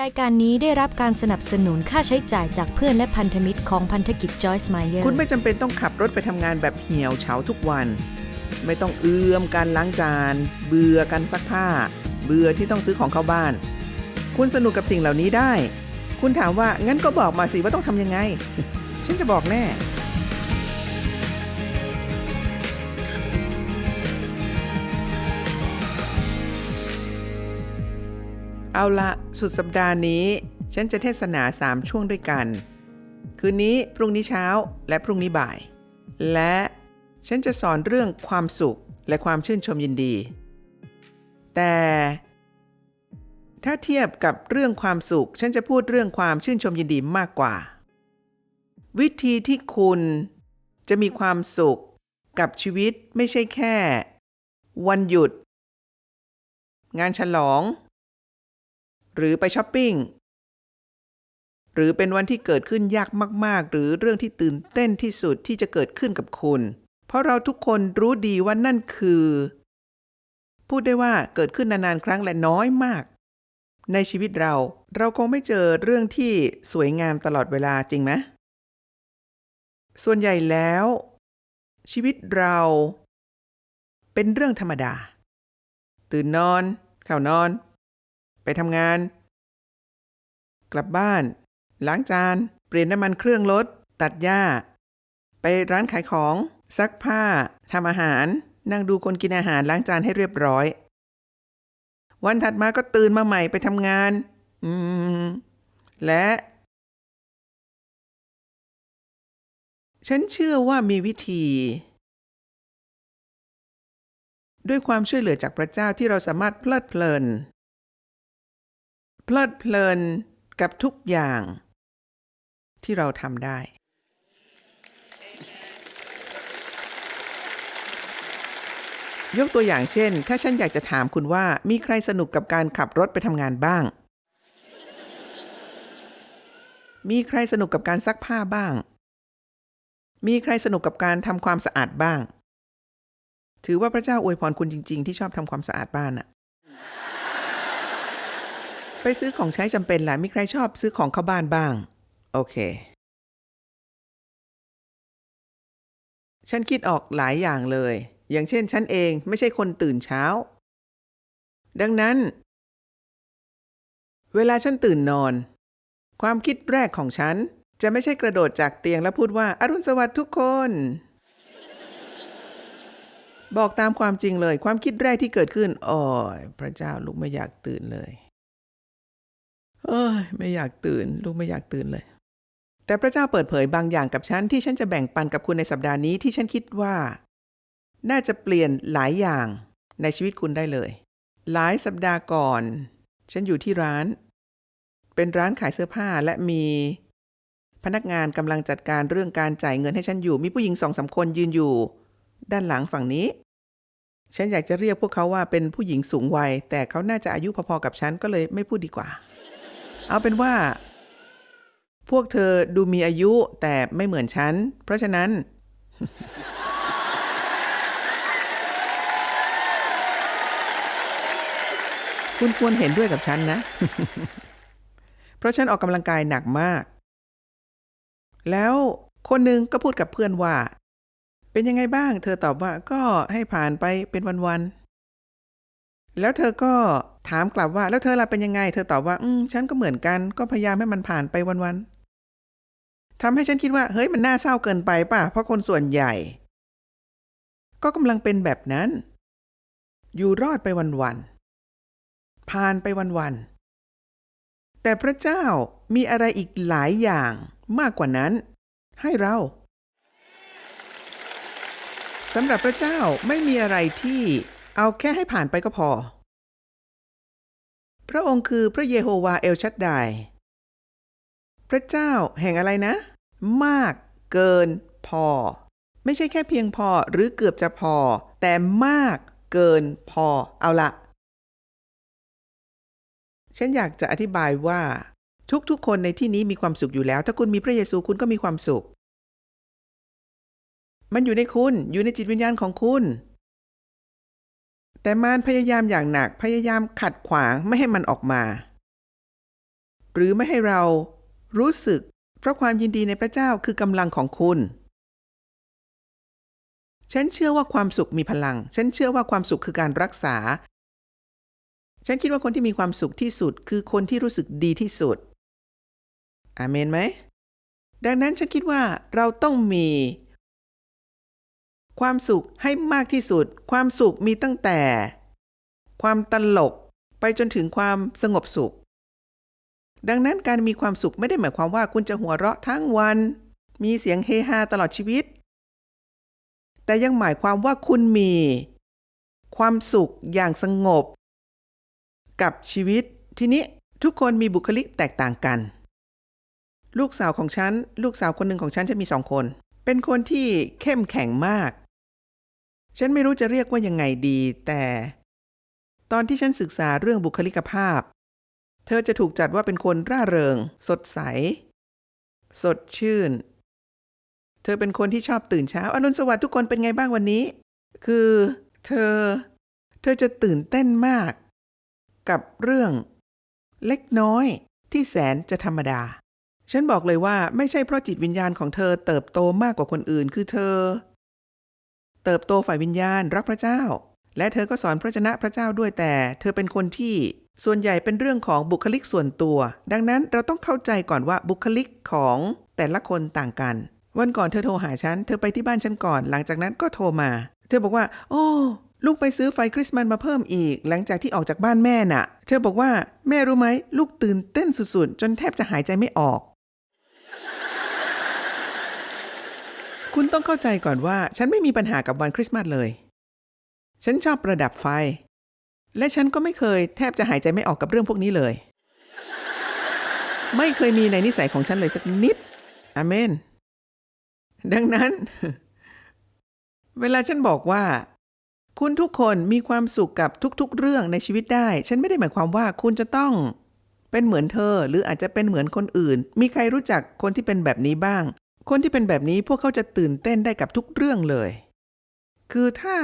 รายการนี้ได้รับการสนับสนุนค่าใช้จ่ายจากเพื่อนและพันธมิตรของพันธกิจ Joyce Meyer คุณไม่จำเป็นต้องขับรถไปทำงานแบบเหี่ยวเฉาทุกวัน ไม่ต้องเอื้อมการล้างจาน เบื่อการซักผ้า เบื่อที่ต้องซื้อของเข้าบ้าน คุณสนุกกับสิ่งเหล่านี้ได้ คุณถามว่างั้นก็บอกมาสิว่าต้องทำยังไง ฉันจะบอกแน่ เอาละสุดสัปดาห์นี้ ฉันจะเทศนาสามช่วงด้วยกัน คืนนี้พรุ่งนี้เช้าและพรุ่งนี้บ่าย และฉันจะสอนเรื่องความสุขและความชื่นชมยินดี แต่ถ้าเทียบกับเรื่องความสุข ฉันจะพูดเรื่องความชื่นชมยินดีมากกว่า วิธีที่คุณจะมีความสุขกับชีวิตไม่ใช่แค่ วันหยุด งานฉลอง หรือไปช้อปปิ้ง หรือเป็นวันที่เกิดขึ้นยากมาก ๆ หรือเรื่องที่ตื่นเต้นที่สุดที่จะเกิดขึ้นกับคุณ เพราะเราทุกคนรู้ดีว่านั่นคือ พูดได้ว่าเกิดขึ้นนาน ๆ ครั้งและน้อยมาก ในชีวิตเราเราคงไม่เจอเรื่องที่สวยงามตลอดเวลาจริงไหมส่วนใหญ่แล้ว ชีวิตเราเป็นเรื่องธรรมดา ตื่นนอน เข้านอน ไปทำงาน กลับบ้าน ล้างจาน เปลี่ยนน้ำมันเครื่องรถตัดหญ้า ไปร้านขายของ ซักผ้าทำอาหาร นั่งดูคนกินอาหารล้างจานให้เรียบร้อย วันถัดมาก็ตื่นมาใหม่ไปทำงาน อืม และ ฉันเชื่อว่ามีวิธี ด้วยความช่วยเหลือจากพระเจ้าที่เราสามารถเพลิดเพลิน เพลิดเพลิน กับทุกอย่างที่เราทำได้ ยกตัวอย่างเช่น ถ้าฉันอยากจะถามคุณว่ามีใครสนุกกับการขับรถไปทำงานบ้าง มีใครสนุกกับการซักผ้าบ้าง มีใครสนุกกับการทำความสะอาดบ้าง ถือว่าพระเจ้าอวยพรคุณจริง ๆ ที่ชอบทำความสะอาดบ้านอะ ไปซื้อของใช้จำเป็นแหละมีใครชอบซื้อของเข้าบ้านบ้าง โอเค ฉันคิดออกหลายอย่างเลย อย่างเช่นฉันเองไม่ใช่คนตื่นเช้า ดังนั้น เวลาฉันตื่นนอน ความคิดแรกของฉัน จะไม่ใช่กระโดดจากเตียงแล้วพูดว่าอารุณสวัสดิ์ทุกคน บอกตามความจริงเลย ความคิดแรกที่เกิดขึ้นอ้ยพระเจ้าลูกไม่อยากตื่นเลย เอ้ยไม่อยากตื่น ลูกไม่อยากตื่นเลย แต่พระเจ้าเปิดเผยบางอย่างกับฉันที่ฉันจะแบ่งปันกับคุณในสัปดาห์นี้ที่ฉันคิดว่า น่าจะเปลี่ยนหลายอย่างในชีวิตคุณได้เลย หลายสัปดาห์ก่อน ฉันอยู่ที่ร้าน เป็นร้านขายเสื้อผ้าและมีพนักงานกำลังจัดการเรื่องการจ่ายเงินให้ฉันอยู่ มีผู้หญิงสองสามคนยืนอยู่ ด้านหลังฝั่งนี้ ฉันอยากจะเรียกพวกเขาว่าเป็นผู้หญิงสูงวัย แต่เขาน่าจะอายุพอๆกับฉันก็เลยไม่พูดดีกว่า เอาเป็นว่า พวกเธอดูมีอายุแต่ไม่เหมือนฉัน เพราะฉะนั้น คุณควรเห็นด้วยกับฉันนะ เพราะฉันออกกำลังกายหนักมาก แล้วคนหนึ่งก็พูดกับเพื่อนว่า เป็นยังไงบ้าง เธอตอบว่าก็ให้ผ่านไปเป็นวันๆ แล้วเธอก็ถามกลับว่า แล้วเธอล่ะเป็นยังไง เธอตอบว่า อืมฉันก็เหมือนกันก็พยายามให้มันผ่านไปวันๆทำให้ฉันคิดว่า เฮ้ยมันน่าเศร้าเกินไปป่ะ เพราะคนส่วนใหญ่ ก็กำลังเป็นแบบนั้น อยู่รอดไปวันๆผ่านไปวันๆแต่พระเจ้ามีอะไรอีกหลายอย่างมากกว่านั้น ให้เราสำหรับพระเจ้าไม่มีอะไรที่ เอาแค่ให้ผ่านไปก็พอ พระองค์คือพระเยโฮวาเอลชัดไดพระเจ้าแห่งอะไรนะ มาก เกิน พอ ไม่ใช่แค่เพียงพอหรือเกือบจะพอ แต่มากเกินพอเอาละฉันอยากจะอธิบายว่า ทุกๆ คนในที่นี้มีความสุขอยู่แล้ว ถ้าคุณมีพระเยซูคุณก็มีความสุข มันอยู่ในคุณอยู่ในจิตวิญญาณของคุณ แต่มารพยายามอย่างหนักพยายามขัดขวางไม่ให้มันออกมา หรือไม่ให้เรารู้สึก เพราะความยินดีในพระเจ้าคือกำลังของคุณ ฉันเชื่อว่าความสุขมีพลัง ฉันเชื่อว่าความสุขคือการรักษา ฉันคิดว่าคนที่มีความสุขที่สุด คือคนที่รู้สึกดีที่สุดอาเมนไหม ดังนั้นฉันคิดว่าเราต้องมี ความสุขให้มากที่สุด ความสุขมีตั้งแต่ ความตลกไปจนถึงความสงบสุข ดังนั้นการมีความสุขไม่ได้หมายความว่าคุณจะหัวเราะทั้งวัน มีเสียงเฮฮาตลอดชีวิต แต่ยังหมายความว่าคุณมี ความสุขอย่างสงบ กับชีวิต ทีนี้ทุกคนมีบุคลิกแตกต่างกัน ลูกสาวของฉัน ลูกสาวคนหนึ่งของฉันจะมีสองคน เป็นคนที่เข้มแข็งมาก ฉันไม่รู้จะเรียกว่ายังไงดี แต่ ตอนที่ฉันศึกษาเรื่องบุคลิกภาพ เธอจะถูกจัดว่าเป็นคนร่าเริง สดใส สดชื่น เธอเป็นคนที่ชอบตื่นเช้าอรุณสวัสดิ์ทุกคนเป็นไงบ้างวันนี้ คือ เธอ เธอจะตื่นเต้นมาก กับเรื่อง เล็กน้อยที่แสนจะธรรมดา ฉันบอกเลยว่าไม่ใช่เพราะจิตวิญญาณของเธอเติบโตมากกว่าคนอื่น คือเธอ เติบโตฝ่ายวิญญาณรักพระเจ้า และเธอก็สอนพระชนะพระเจ้าด้วยแต่ เธอเป็นคนที่ส่วนใหญ่เป็นเรื่องของบุคลิกส่วนตัว ดังนั้นเราต้องเข้าใจก่อนว่าบุคลิกของแต่ละคนต่างกัน วันก่อนเธอโทรหาฉัน เธอไปที่บ้านฉันก่อน หลังจากนั้นก็โทรมา เธอบอกว่า โอ้ลูกไปซื้อไฟคริสต์มาสมาเพิ่มอีก หลังจากที่ออกจากบ้านแม่น่ะ เธอบอกว่า แม่รู้ไหมลูกตื่นเต้นสุดๆ จนแทบจะหายใจไม่ออก คุณต้องเข้าใจก่อนว่า ฉันไม่มีปัญหากับวันคริสต์มาสเลย ฉันชอบประดับไฟ และฉันก็ไม่เคยแทบจะหายใจไม่ออกกับเรื่องพวกนี้เลย ไม่เคยมีในนิสัยของฉันเลยสักนิดอเมน ดังนั้น เวลาฉันบอกว่า คุณทุกคนมีความสุขกับทุกๆ เรื่องในชีวิตได้ ฉันไม่ได้หมายความว่าคุณจะต้องเป็นเหมือนเธอ หรืออาจจะเป็นเหมือนคนอื่น มีใครรู้จักคนที่เป็นแบบนี้บ้าง คนที่เป็นแบบนี้พวกเขาจะตื่นเต้นได้กับทุกเรื่องเลย คือถ้า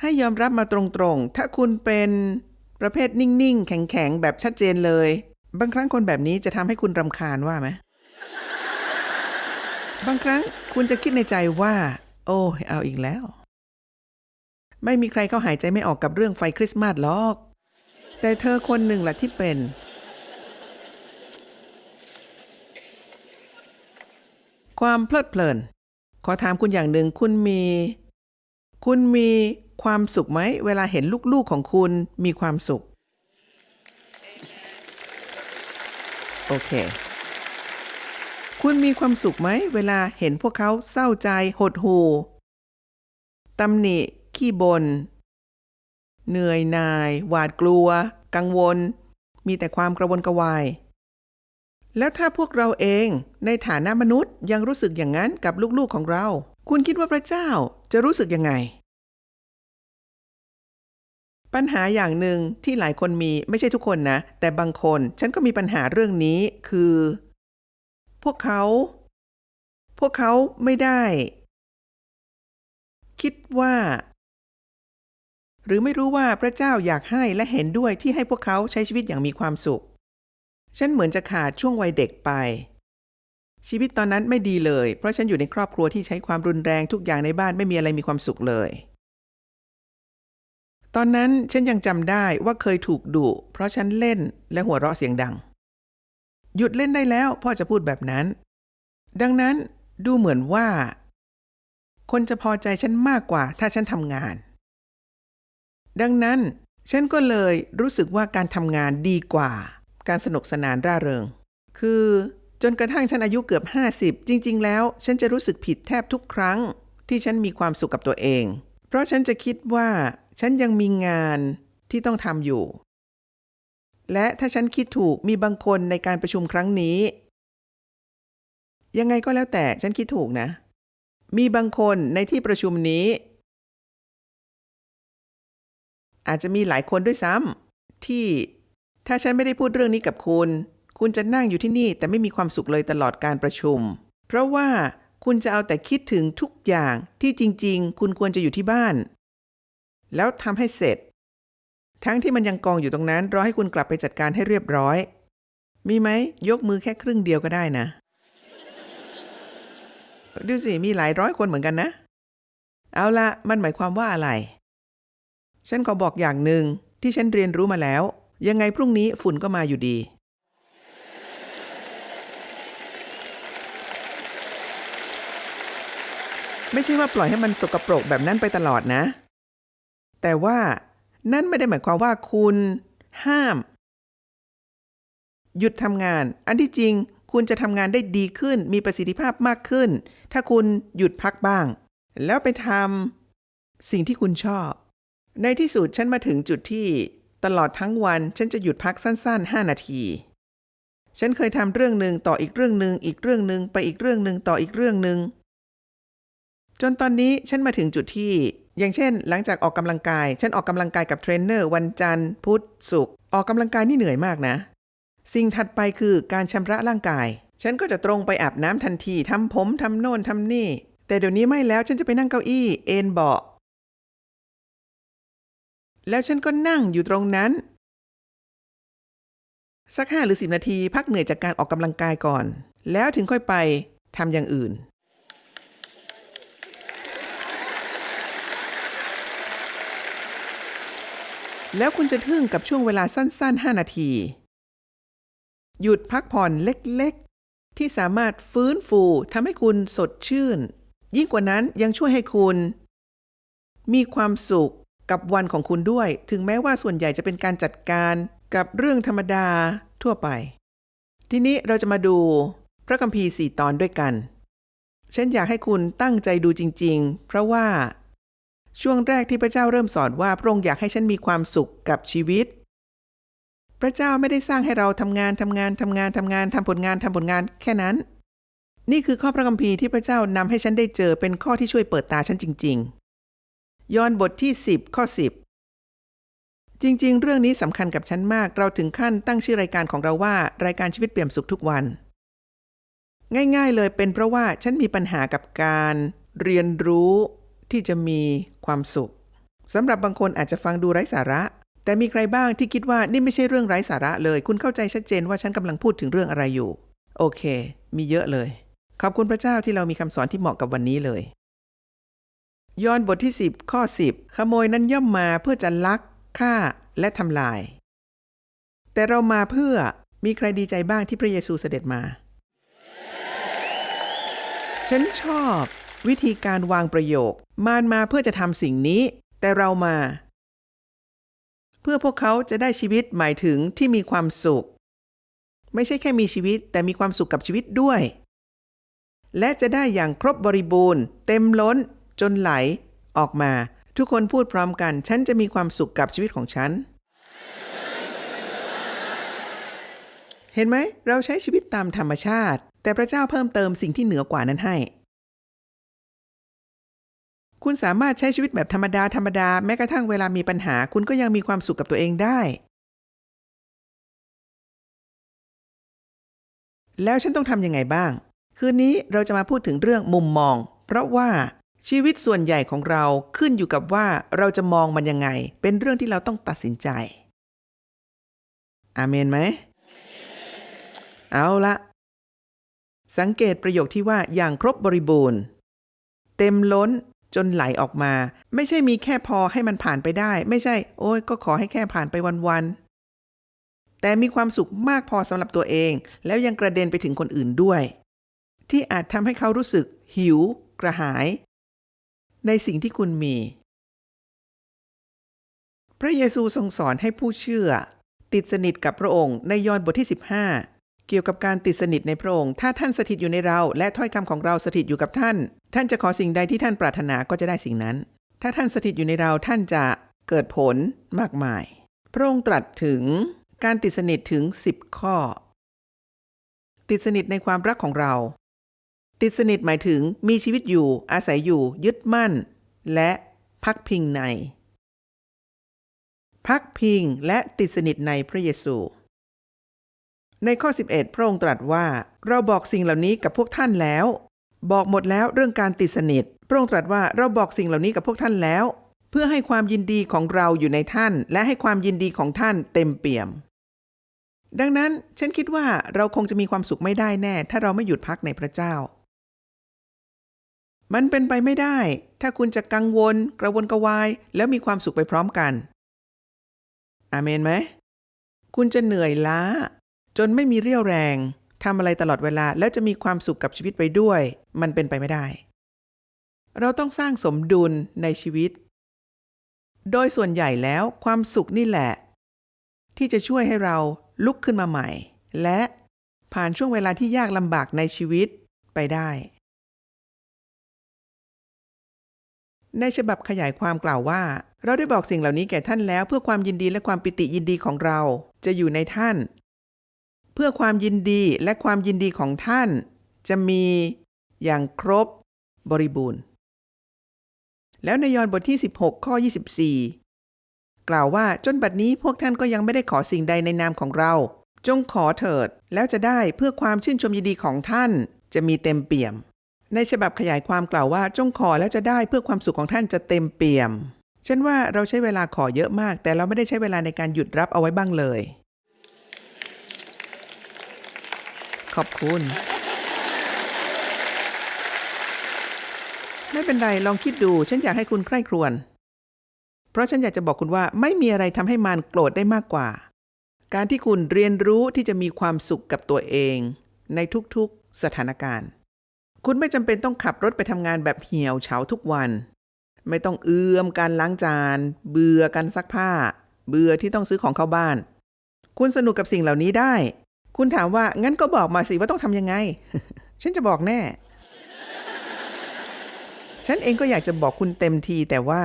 ให้ยอมรับมาตรงๆ ถ้าคุณเป็นประเภทนิ่งๆ แข็งๆ แบบชัดเจนเลย บางครั้งคนแบบนี้จะทำให้คุณรำคาญว่าไหม บางครั้งคุณจะคิดในใจว่า โอ้เอาอีกแล้ว ไม่มีใครเขาหายใจไม่ออกกับเรื่องไฟคริสต์มาสหรอก แต่เธอคนหนึ่งแหละที่เป็น ความเพลิดเพลิน ขอถามคุณอย่างหนึ่งคุณมี คุณมีความสุขไหม เวลาเห็นลูกๆของคุณมีความสุข โอเค คุณมีความสุขไหม เวลาเห็นพวกเขาเศร้าใจหดหู่ตำหนิ ขี้บนเหนื่อยนาย หวาดกลัว กังวล มีแต่ความกระวนกระวาย แล้วถ้าพวกเราเองในฐานะมนุษย์ยังรู้สึกอย่างนั้นกับลูกๆของเรา คุณคิดว่าพระเจ้าจะรู้สึกยังไง ปัญหาอย่างหนึ่งที่หลายคนมีไม่ใช่ทุกคนนะ แต่บางคนฉันก็มีปัญหาเรื่องนี้คือ พวกเขา พวกเขาไม่ได้ คิดว่า หรือไม่รู้ว่าพระเจ้าอยากให้และเห็นด้วยที่ให้พวกเขาใช้ชีวิตอย่างมีความสุข ฉันเหมือนจะขาดช่วงวัยเด็กไป ชีวิตตอนนั้นไม่ดีเลย เพราะฉันอยู่ในครอบครัวที่ใช้ความรุนแรงทุกอย่างในบ้านไม่มีอะไรมีความสุขเลย ตอนนั้นฉันยังจำได้ว่าเคยถูกดุเพราะฉันเล่นและหัวเราะเสียงดัง หยุดเล่นได้แล้วพ่อจะพูดแบบนั้น ดังนั้นดูเหมือนว่า คนจะพอใจฉันมากกว่าถ้าฉันทำงาน ดังนั้นฉันก็เลยรู้สึกว่าการทำงานดีกว่า การสนุกสนานร่าเริง คือจนกระทั่งฉันอายุเกือบ 50 จริง ๆ แล้ว ฉันจะรู้สึกผิดแทบทุกครั้ง ที่ฉันมีความสุขกับตัวเอง เพราะฉันจะคิดว่า ฉันยังมีงานที่ต้องทำอยู่ และถ้าฉันคิดถูกมีบางคนในการประชุมครั้งนี้ ยังไงก็แล้วแต่ฉันคิดถูกนะ มีบางคนในที่ประชุมนี้ อาจจะมีหลายคนด้วยซ้ำที่ ถ้าฉันไม่ได้พูดเรื่องนี้กับคุณ คุณจะนั่งอยู่ที่นี่แต่ไม่มีความสุขเลยตลอดการประชุม เพราะว่าคุณจะเอาแต่คิดถึงทุกอย่างที่จริง ๆ คุณควรจะอยู่ที่บ้าน แล้วทำให้เสร็จ ทั้งที่มันยังกองอยู่ตรงนั้น รอให้คุณกลับไปจัดการให้เรียบร้อย มีไหมยกมือแค่ครึ่งเดียวก็ได้นะดูสิมีหลายร้อยคนเหมือนกันนะ เอาละมันหมายความว่าอะไร ฉันขอบอกอย่างหนึ่งที่ฉันเรียนรู้มาแล้ว ยังไงพรุ่งนี้ฝุ่นก็มาอยู่ดี ไม่ใช่ว่าปล่อยให้มันสกปรกแบบนั้นไปตลอดนะ แต่ว่านั่นไม่ได้หมายความว่าคุณ ห้าม หยุดทำงาน อันที่จริงคุณจะทำงานได้ดีขึ้น มีประสิทธิภาพมากขึ้น ถ้าคุณหยุดพักบ้าง แล้วไปทำสิ่งที่คุณชอบ ในที่สุดฉันมาถึงจุดที่ ตลอดทั้งวันฉันจะหยุดพักสั้นๆ 5 นาที ฉันเคยทำเรื่องหนึ่งต่ออีกเรื่องหนึ่งอีกเรื่องหนึ่งไปอีกเรื่องหนึ่งต่ออีกเรื่องหนึ่งจนตอนนี้ฉันมาถึงจุดที่ อย่างเช่น หลังจากออกกำลังกาย ฉันออกกำลังกายกับเทรนเนอร์วันจันทร์พุธศุกร์ออกกำลังกายนี่เหนื่อยมากนะ สิ่งถัดไปคือการชำระร่างกาย ฉันก็จะตรงไปอาบน้ำทันทีทำผมทำโน่นทำนี่ แต่เดี๋ยวนี้ไม่แล้วฉันจะไปนั่งเก้าอี้ เอนเบาะ แล้วฉันก็นั่งอยู่ตรงนั้น สักห้าหรือสิบนาทีพักเหนื่อยจากการออกกำลังกายก่อน แล้วถึงค่อยไปทำอย่างอื่น แล้วคุณจะทึ่งกับช่วงเวลาสั้น ๆ 5 นาที หยุดพักผ่อนเล็ก ๆ ที่สามารถฟื้นฟูทำให้คุณสดชื่น ยิ่งกว่านั้นยังช่วยให้คุณ มีความสุข กับวันของคุณด้วย ถึงแม้ว่าส่วนใหญ่จะเป็นการจัดการกับเรื่องธรรมดาทั่วไป ทีนี้เราจะมาดูพระคัมภีร์สี่ตอนด้วยกันฉันอยากให้คุณตั้งใจดูจริง ๆ เพราะว่า ช่วงแรกที่พระเจ้าเริ่มสอนว่าพระองค์อยากให้ฉันมีความสุขกับชีวิต พระเจ้าไม่ได้สร้างให้เราทำงานทำงานทำงานทำงานทำผลงานทำผลงานแค่นั้น นี่คือข้อพระคัมภีร์ที่พระเจ้านำให้ฉันได้เจอเป็นข้อที่ช่วยเปิดตาฉันจริง ๆ ยอห์นบทที่ 10 ข้อ 10 จริงๆ เรื่องนี้สำคัญกับฉันมาก เราถึงขั้นตั้งชื่อรายการของเราว่า รายการชีวิตเปี่ยมสุขทุกวัน ง่าย ๆ เลยเป็นเพราะว่าฉันมีปัญหากับการเรียนรู้ที่จะมีความสุขสำหรับบางคนอาจจะฟังดูไร้สาระ แต่มีใครบ้างที่คิดว่านี่ไม่ใช่เรื่องไร้สาระเลย คุณเข้าใจชัดเจนว่าฉันกำลังพูดถึงเรื่องอะไรอยู่ โอเค มีเยอะเลย ขอบคุณพระเจ้าที่เรามีคำสอนที่เหมาะกับวันนี้เลย ยอห์นบทที่ 10 ข้อ 10 ขโมยนั้นย่อมมาเพื่อจะลักฆ่าและทำลาย แต่เรามาเพื่อมีใครดีใจบ้างที่พระเยซูเสด็จมา ฉันชอบวิธีการวางประโยค มารมาเพื่อจะทำสิ่งนี้ แต่เรามา เพื่อพวกเขาจะได้ชีวิตหมายถึงที่มีความสุข ไม่ใช่แค่มีชีวิตแต่มีความสุขกับชีวิตด้วย และจะได้อย่างครบบริบูรณ์ เต็มล้น จนไหลออกมา ทุกคนพูดพร้อมกัน ฉันจะมีความสุขกับชีวิตของฉัน เห็นไหม เราใช้ชีวิตตามธรรมชาติ แต่พระเจ้าเพิ่มเติมสิ่งที่เหนือกว่านั้นให้ คุณสามารถใช้ชีวิตแบบธรรมดาธรรมดาแม้กระทั่งเวลามีปัญหา คุณก็ยังมีความสุขกับตัวเองได้แล้วฉันต้องทำยังไงบ้าง คืนนี้เราจะมาพูดถึงเรื่องมุมมอง เพราะว่า ชีวิตส่วนใหญ่ของเราขึ้นอยู่กับว่าเราจะมองมันยังไง เป็นเรื่องที่เราต้องตัดสินใจ อาเมนไหม เอาละ สังเกตประโยคที่ว่าอย่างครบบริบูรณ์ เต็มล้นจนไหลออกมา ไม่ใช่มีแค่พอให้มันผ่านไปได้ ไม่ใช่ โอ้ยก็ขอให้แค่ผ่านไปวันๆ แต่มีความสุขมากพอสำหรับตัวเอง แล้วยังกระเด็นไปถึงคนอื่นด้วย ที่อาจทำให้เขารู้สึก หิว กระหาย ในสิ่งที่คุณมี พระเยซูทรงสอนให้ผู้เชื่อ ติดสนิทกับพระองค์ในยอห์นบทที่ 15 เกี่ยวกับการติดสนิทในพระองค์ ถ้าท่านสถิตอยู่ในเรา และถ้อยคำของเราสถิตอยู่กับท่าน ท่านจะขอสิ่งใดที่ท่านปรารถนาก็จะได้สิ่งนั้น ถ้าท่านสถิตอยู่ในเราท่านจะเกิดผลมากมาย พระองค์ตรัสถึงการติดสนิทถึง 10 ข้อ ติดสนิทในความรักของเรา ติดสนิทหมายถึงมีชีวิตอยู่ อาศัยอยู่ ยึดมั่น และพักพิงใน พักพิงและติดสนิทในพระเยซู ในข้อ 11 พระองค์ตรัสว่า เราบอกสิ่งเหล่านี้กับพวกท่านแล้ว บอกหมดแล้วเรื่องการติดสนิท พระองค์ตรัสว่าเราบอกสิ่งเหล่านี้กับพวกท่านแล้ว เพื่อให้ความยินดีของเราอยู่ในท่าน และให้ความยินดีของท่านเต็มเปี่ยม ดังนั้นฉันคิดว่าเราคงจะมีความสุขไม่ได้แน่ ถ้าเราไม่หยุดพักในพระเจ้า มันเป็นไปไม่ได้ ถ้าคุณจะกังวล กระวนกระวาย แล้วมีความสุขไปพร้อมกันอาเมนไหม คุณจะเหนื่อยล้า จนไม่มีเรี่ยวแรงทำอะไรตลอดเวลา แล้วจะมีความสุขกับชีวิตไปด้วย มันเป็นไปไม่ได้ เราต้องสร้างสมดุลในชีวิต โดยส่วนใหญ่แล้วความสุขนี่แหละ ที่จะช่วยให้เราลุกขึ้นมาใหม่ และผ่านช่วงเวลาที่ยากลำบากในชีวิตไปได้ ในฉบับขยายความกล่าวว่า เราได้บอกสิ่งเหล่านี้แก่ท่านแล้วเพื่อความยินดีและความปิติยินดีของเราจะอยู่ในท่าน เพื่อความยินดีและความยินดีของท่าน จะมีอย่างครบบริบูรณ์ แล้วในยอห์นบทที่ 16 ข้อ 24 กล่าวว่าจนบัดนี้พวกท่านก็ยังไม่ได้ขอสิ่งใดในนามของเรา จงขอเถิดแล้วจะได้เพื่อความชื่นชมยินดีของท่านจะมีเต็มเปี่ยม ในฉบับขยายความกล่าวว่าจงขอแล้วจะได้เพื่อความสุขของท่านจะเต็มเปี่ยม ฉันว่าเราใช้เวลาขอเยอะมาก แต่เราไม่ได้ใช้เวลาในการหยุดรับเอาไว้บ้างเลย ขอบคุณ ไม่เป็นไรลองคิดดู ฉันอยากให้คุณใคร่ครวญเพราะฉันอยากจะบอกคุณว่าไม่มีอะไรทำให้มารโกรธได้มากกว่า การที่คุณเรียนรู้ที่จะมีความสุขกับตัวเอง ในทุกๆสถานการณ์ คุณไม่จำเป็นต้องขับรถไปทำงานแบบเหี่ยวเฉาทุกวัน ไม่ต้องเอื้อมการล้างจาน เบื่อการซักผ้า เบื่อที่ต้องซื้อของเข้าบ้าน คุณสนุกกับสิ่งเหล่านี้ได้ คุณถามว่างั้นก็บอกมาสิว่าต้องทำยังไง ฉันจะบอกแน่ ฉันเองก็อยากจะบอกคุณเต็มทีแต่ว่า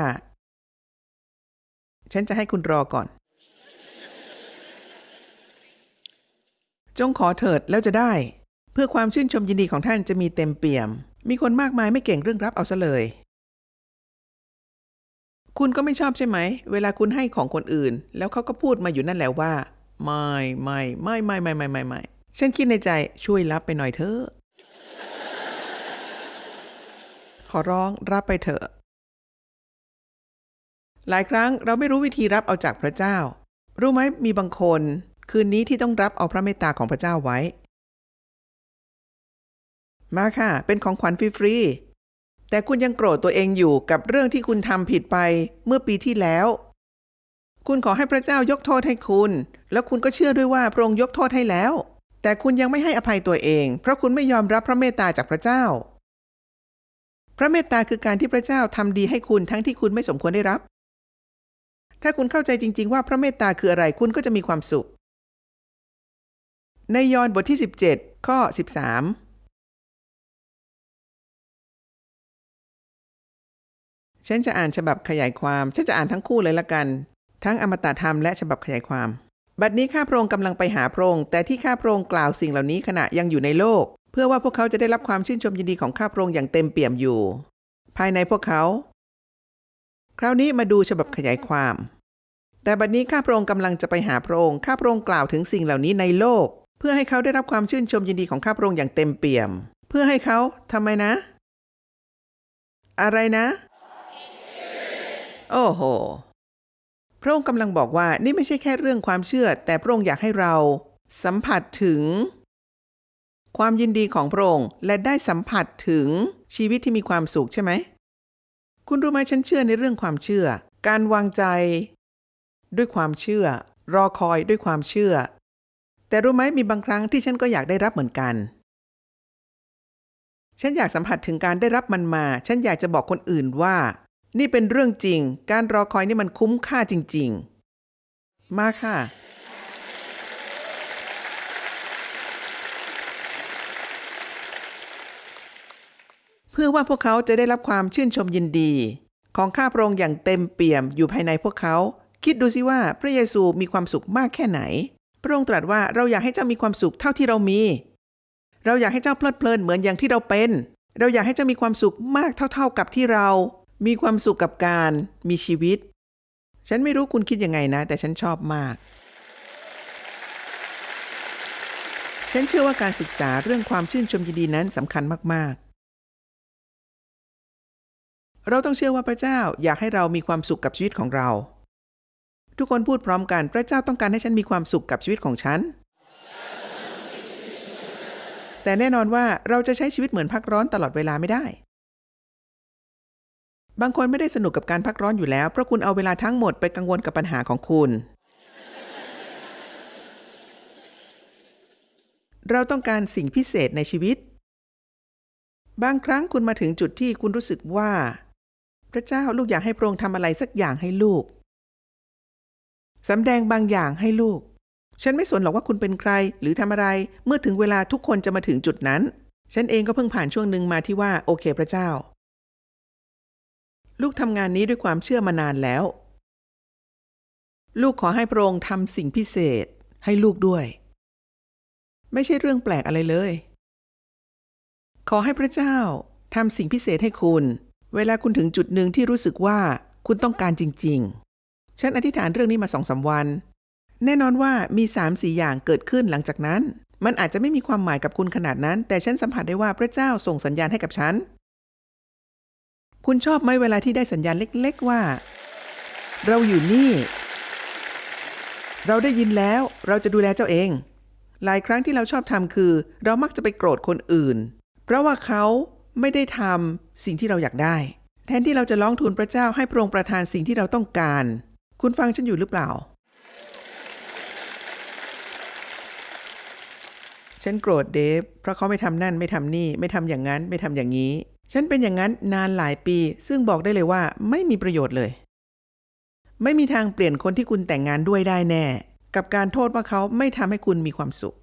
ฉันจะให้คุณรอก่อน จงขอเถิดแล้วจะได้ เพื่อความชื่นชมยินดีของท่านจะมีเต็มเปี่ยม มีคนมากมายไม่เก่งเรื่องรับเอาซะเลย คุณก็ไม่ชอบใช่ไหม เวลาคุณให้ของคนอื่น แล้วเขาก็พูดมาอยู่นั่นแหละว่า ไม่ไม่ไม่ไม่ไม่ไม่ไม่ไม่ฉันคิดในใจช่วยรับไปหน่อยเถอะขอร้องรับไปเถอะ หลายครั้งเราไม่รู้วิธีรับเอาจากพระเจ้า รู้ไหมมีบางคน คืนนี้ที่ต้องรับเอาพระเมตตาของพระเจ้าไว้ มาค่ะ เป็นของขวัญฟรีๆ แต่คุณยังโกรธตัวเองอยู่กับเรื่องที่คุณทำผิดไปเมื่อปีที่แล้ว คุณขอให้พระเจ้ายกโทษให้คุณ แล้วคุณก็เชื่อด้วยว่าพระองค์ยกโทษให้แล้ว แต่คุณยังไม่ให้อภัยตัวเอง เพราะคุณไม่ยอมรับพระเมตตาจากพระเจ้า พระเมตตาคือการที่พระเจ้าทำดีให้คุณทั้งที่คุณไม่สมควรได้รับ ถ้าคุณเข้าใจจริง ๆ ว่าพระเมตตาคืออะไรคุณก็จะมีความสุข ในยอห์นบทที่ 17 ข้อ 13 ฉันจะอ่านฉบับขยายความ ฉันจะอ่านทั้งคู่เลยละกัน ทั้งอมตะธรรมและฉบับขยายความ บัดนี้ข้าพระองค์กำลังไปหาพระองค์แต่ที่ข้าพระองค์กล่าวสิ่งเหล่านี้ขณะยังอยู่ในโลก เพื่อว่าพวกเขาจะได้รับความชื่นชมยินดีของข้าพระองค์อย่างเต็มเปี่ยมอยู่ ภายในพวกเขา คราวนี้มาดูฉบับขยายความ แต่บัดนี้ข้าพระองค์กำลังจะไปหาพระองค์ข้าพระองค์กล่าวถึงสิ่งเหล่านี้ในโลก เพื่อให้เขาได้รับความชื่นชมยินดีของข้าพระองค์อย่างเต็มเปี่ยม เพื่อให้เขาทำไมนะ อะไรนะ โอ้โห พระองค์กำลังบอกว่านี่ไม่ใช่แค่เรื่องความเชื่อ แต่พระองค์อยากให้เรา สัมผัสถึง ความยินดีของพระองค์และได้สัมผัสถึงชีวิตที่มีความสุขใช่ไหม คุณรู้ไหมฉันเชื่อในเรื่องความเชื่อ การวางใจ ด้วยความเชื่อ รอคอยด้วยความเชื่อ แต่รู้ไหมมีบางครั้งที่ฉันก็อยากได้รับเหมือนกันฉันอยากสัมผัสถึงการได้รับมันมา ฉันอยากจะบอกคนอื่นว่า นี่เป็นเรื่องจริง การรอคอยนี่มันคุ้มค่าจริง ๆ มาค่ะ เพื่อว่าพวกเขาจะได้รับความชื่นชมยินดี ของข้าพระองค์อย่างเต็มเปี่ยมอยู่ภายในพวกเขา คิดดูสิว่าพระเยซูมีความสุขมากแค่ไหน พระองค์ตรัสว่าเราอยากให้เจ้ามีความสุขเท่าที่เรามี เราอยากให้เจ้าเพลิดเพลินเหมือนอย่างที่เราเป็น เราอยากให้เจ้ามีความสุขมากเท่า ๆกับที่เรา มีความสุขกับการมีชีวิต ฉันไม่รู้คุณคิดยังไงนะ แต่ฉันชอบมาก ฉันเชื่อว่าการศึกษาเรื่องความชื่นชมยินดีนั้นสำคัญมาก ๆ เราต้องเชื่อว่าพระเจ้าอยากให้เรามีความสุขกับชีวิตของเรา ทุกคนพูดพร้อมกันพระเจ้าต้องการให้ฉันมีความสุขกับชีวิตของฉันแต่แน่นอนว่าเราจะใช้ชีวิตเหมือนพักร้อนตลอดเวลาไม่ได้ บางคนไม่ได้สนุกกับการพักร้อนอยู่แล้ว เพราะคุณเอาเวลาทั้งหมดไปกังวลกับปัญหาของคุณ เราต้องการสิ่งพิเศษในชีวิต บางครั้งคุณมาถึงจุดที่คุณรู้สึกว่า พระเจ้าลูกอยากให้พระองค์ทำอะไรสักอย่างให้ลูกสำแดงบางอย่างให้ลูก ฉันไม่สนหรอกว่าคุณเป็นใครหรือทำอะไร เมื่อถึงเวลาทุกคนจะมาถึงจุดนั้น ฉันเองก็เพิ่งผ่านช่วงหนึ่งมาที่ว่าโอเคพระเจ้า ลูกทำงานนี้ด้วยความเชื่อมานานแล้ว ลูกขอให้พระองค์ทำสิ่งพิเศษให้ลูกด้วย ไม่ใช่เรื่องแปลกอะไรเลย ขอให้พระเจ้าทำสิ่งพิเศษให้คุณ เวลาคุณถึงจุดหนึ่งที่รู้สึกว่าคุณต้องการจริง ๆ ฉันอธิษฐานเรื่องนี้มาสองสาวัน แน่นอนว่ามีสามสี่อย่างเกิดขึ้นหลังจากนั้น มันอาจจะไม่มีความหมายกับคุณขนาดนั้น แต่ฉันสัมผัสได้ว่าพระเจ้าส่งสัญญาณให้กับฉัน คุณชอบไหมเวลาที่ได้สัญญาณเล็ก ๆ ว่า เราอยู่นี่ เราได้ยินแล้วเราจะดูแลเจ้าเอง หลายครั้งที่เราชอบทำคือ เรามักจะไปโกรธคนอื่น เพราะว่าเขาไม่ได้ทำสิ่งที่เราอยากได้ แทนที่เราจะร้องทูลพระเจ้าให้พระองค์ประทานสิ่งที่เราต้องการ คุณฟังฉันอยู่หรือเปล่า ฉันโกรธเดฟเพราะเขาไม่ทำนั่นไม่ทำนี่ไม่ทำอย่างนั้นไม่ทำอย่างนี้ ฉันเป็นอย่างนั้นนานหลายปี ซึ่งบอกได้เลยว่าไม่มีประโยชน์เลย ไม่มีทางเปลี่ยนคนที่คุณแต่งงานด้วยได้แน่ กับการโทษว่าเขาไม่ทำให้คุณมีความสุข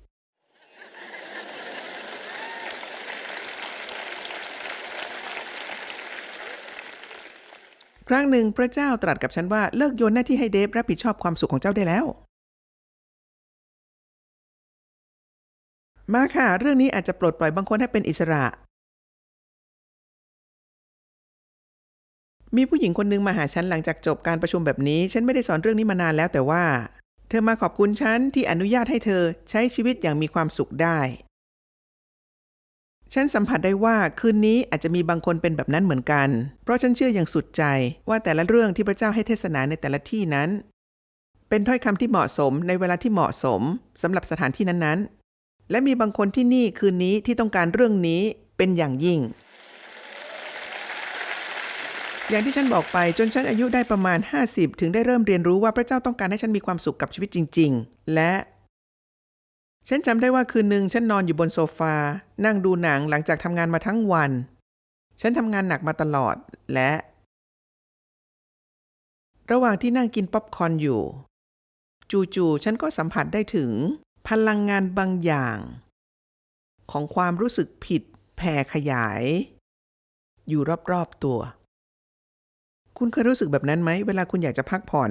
ครั้งหนึ่งพระเจ้าตรัสกับฉันว่าเลิกโยนหน้าที่ให้เดฟรับผิดชอบความสุขของเจ้าได้แล้ว มาค่ะ เรื่องนี้อาจจะปลดปล่อยบางคนให้เป็นอิสระ มีผู้หญิงคนหนึ่งมาหาฉันหลังจากจบการประชุมแบบนี้ ฉันไม่ได้สอนเรื่องนี้มานานแล้วแต่ว่า เธอมาขอบคุณฉันที่อนุญาตให้เธอใช้ชีวิตอย่างมีความสุขได้ ฉันสัมผัสได้ว่าคืนนี้อาจจะมีบางคนเป็นแบบนั้นเหมือนกัน เพราะฉันเชื่ออย่างสุดใจว่าแต่ละเรื่องที่พระเจ้าให้เทศนาในแต่ละที่นั้น เป็นถ้อยคำที่เหมาะสมในเวลาที่เหมาะสมสำหรับสถานที่นั้นๆ และมีบางคนที่นี่คืนนี้ที่ต้องการเรื่องนี้เป็นอย่างยิ่ง อย่างที่ฉันบอกไปจนฉันอายุได้ประมาณ 50 ถึงได้เริ่มเรียนรู้ว่าพระเจ้าต้องการให้ฉันมีความสุขกับชีวิตจริง ๆ และ ฉันจำได้ว่าคืนหนึ่งฉันนอนอยู่บนโซฟา นั่งดูหนังหลังจากทำงานมาทั้งวัน ฉันทำงานหนักมาตลอดและ ระหว่างที่นั่งกินป๊อปคอร์นอยู่ จู่ๆฉันก็สัมผัสได้ถึง พลังงานบางอย่าง ของความรู้สึกผิดแผ่ขยาย อยู่รอบๆตัว คุณเคยรู้สึกแบบนั้นไหม เวลาคุณอยากจะพักผ่อน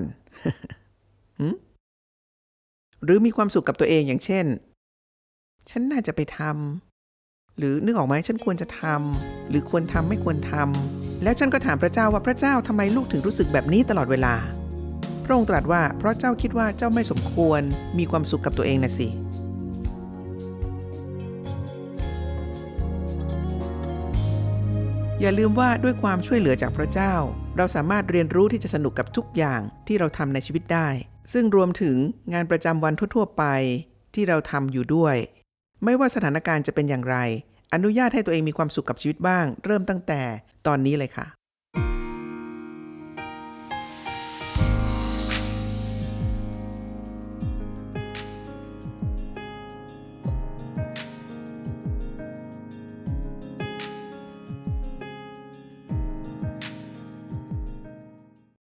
หรือมีความสุขกับตัวเองอย่างเช่น ฉันน่าจะไปทำหรือนึกออกไหมฉันควรจะทำหรือควรทำไม่ควรทำแล้วฉันก็ถามพระเจ้าว่าพระเจ้าทำไมลูกถึงรู้สึกแบบนี้ตลอดเวลา พระองค์ตรัสว่าเพราะเจ้าคิดว่าเจ้าไม่สมควรมีความสุขกับตัวเองนะสิ อย่าลืมว่าด้วยความช่วยเหลือจากพระเจ้า เราสามารถเรียนรู้ที่จะสนุกกับทุกอย่างที่เราทำในชีวิตได้ ซึ่งรวมถึงงานประจำวันทั่วๆไป ที่เราทำอยู่ด้วย ไม่ว่าสถานการณ์จะเป็นอย่างไร อนุญาตให้ตัวเองมีความสุขกับชีวิตบ้าง เริ่มตั้งแต่ตอนนี้เลยค่ะ